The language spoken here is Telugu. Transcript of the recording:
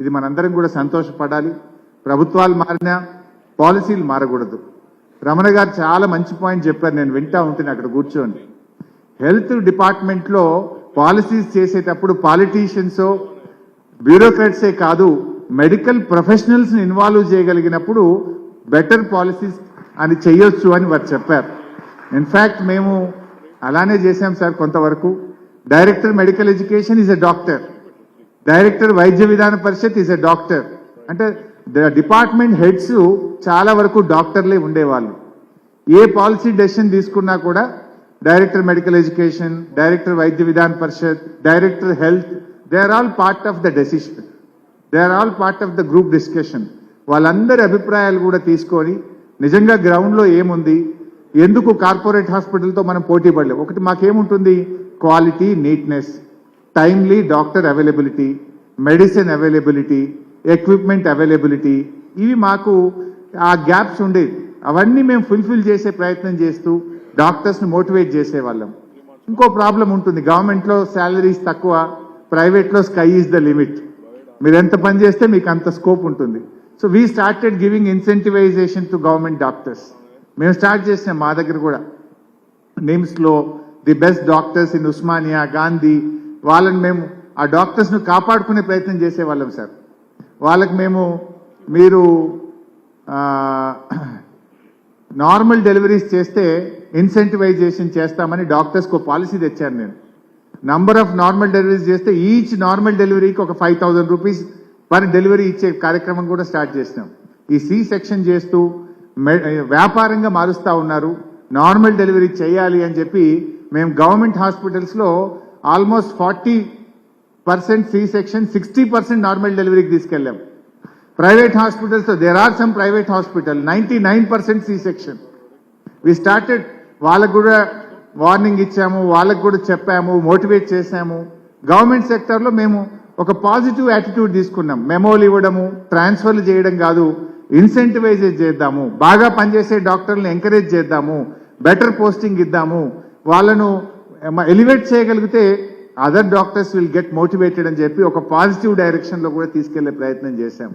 ఇది మనందరం కూడా సంతోషపడాలి. ప్రభుత్వాలు మారినా పాలసీలు మారకూడదు. రమణ గారు చాలా మంచి పాయింట్ చెప్పారు. నేను వింటా ఉంటుంది అక్కడ కూర్చోండి. హెల్త్ డిపార్ట్మెంట్లో పాలసీస్ చేసేటప్పుడు పాలిటీషియన్స్ బ్యూరోక్రాట్సే కాదు మెడికల్ ప్రొఫెషనల్స్ని ఇన్వాల్వ్ చేయగలిగినప్పుడు బెటర్ పాలసీస్ అని చెయ్యొచ్చు అని వారు చెప్పారు. ఇన్ఫ్యాక్ట్ మేము అలానే చేశాం సార్ కొంతవరకు. Director medical education is a doctor. Director Vaidya Vidhana Parishad is a doctor. అంటే డిపార్ట్మెంట్ హెడ్స్ చాలా వరకు డాక్టర్లే ఉండేవాళ్ళు. ఏ పాలసీ డెసిషన్ తీసుకున్నా కూడా director medical education director Vaidya Vidhana Parishad director health they are all part of the decision. They are all part of the group discussion. వాళ్ళందరి అభిప్రాయాలు కూడా తీసుకొని నిజంగా గ్రౌండ్లో ఏముంది? ఎందుకు కార్పొరేట్ హాస్పిటల్తో మనం పోటీ పడలేము ఒకటి మాకేముంటుంది? Quality neatness timely doctor availability. Medicine availability equipment availability ఇవి మాకు ఆ గ్యాప్స్ ఉండేవి అవన్నీ మేము ఫుల్ఫిల్ చేసే ప్రయత్నం చేస్తూ డాక్టర్స్ని మోటివేట్ చేసేవాళ్ళం. ఇంకో ప్రాబ్లం ఉంటుంది. గవర్నమెంట్లో శాలరీస్ తక్కువ ప్రైవేట్లో స్కై ఈజ్ ద లిమిట్. మీరు ఎంత పని చేస్తే మీకు అంత స్కోప్ ఉంటుంది. So we started giving incentivization to government doctors మేము స్టార్ట్ చేసినాం మా దగ్గర కూడా. నిమ్స్లో the best doctors in Osmania Gandhi వాళ్ళని మేము ఆ డాక్టర్స్ను కాపాడుకునే ప్రయత్నం చేసేవాళ్ళం సార్. వాళ్ళకి మేము మీరు నార్మల్ డెలివరీస్ చేస్తే ఇన్సెంటివైజేషన్ చేస్తామని డాక్టర్స్కి ఒక పాలసీ తెచ్చాను నేను. నంబర్ ఆఫ్ నార్మల్ డెలివరీస్ చేస్తే ఈచ్ నార్మల్ డెలివరీకి ఒక five thousand rupees per delivery ఇచ్చే కార్యక్రమం కూడా స్టార్ట్ చేసినాం. ఈ సి సెక్షన్ చేస్తూ మె- వ్యాపారంగా మారుస్తా ఉన్నారు. నార్మల్ డెలివరీ చేయాలి అని చెప్పి మేము గవర్నమెంట్ హాస్పిటల్స్లో almost forty percent C section sixty percent normal డెలివరీకి తీసుకెళ్ళాం. Private hospitals there are some private hospital ninety nine percent C section. We started వాళ్ళకు కూడా వార్నింగ్ ఇచ్చాము వాళ్ళకు కూడా చెప్పాము మోటివేట్ చేశాము. గవర్నమెంట్ సెక్టర్లో మేము ఒక పాజిటివ్ యాటిట్యూడ్ తీసుకున్నాం. మెమోలు ఇవ్వడము ట్రాన్స్ఫర్లు చేయడం కాదు ఇన్సెంటివైజ్ చేద్దాము. బాగా పనిచేసే డాక్టర్లను ఎంకరేజ్ చేద్దాము. బెటర్ పోస్టింగ్ ఇద్దాము. వాళ్ళను ఎలివేట్ చేయగలిగితే other doctors will get motivated అని చెప్పి ఒక పాజిటివ్ డైరెక్షన్లో కూడా తీసుకెళ్ళే ప్రయత్నం చేశాం.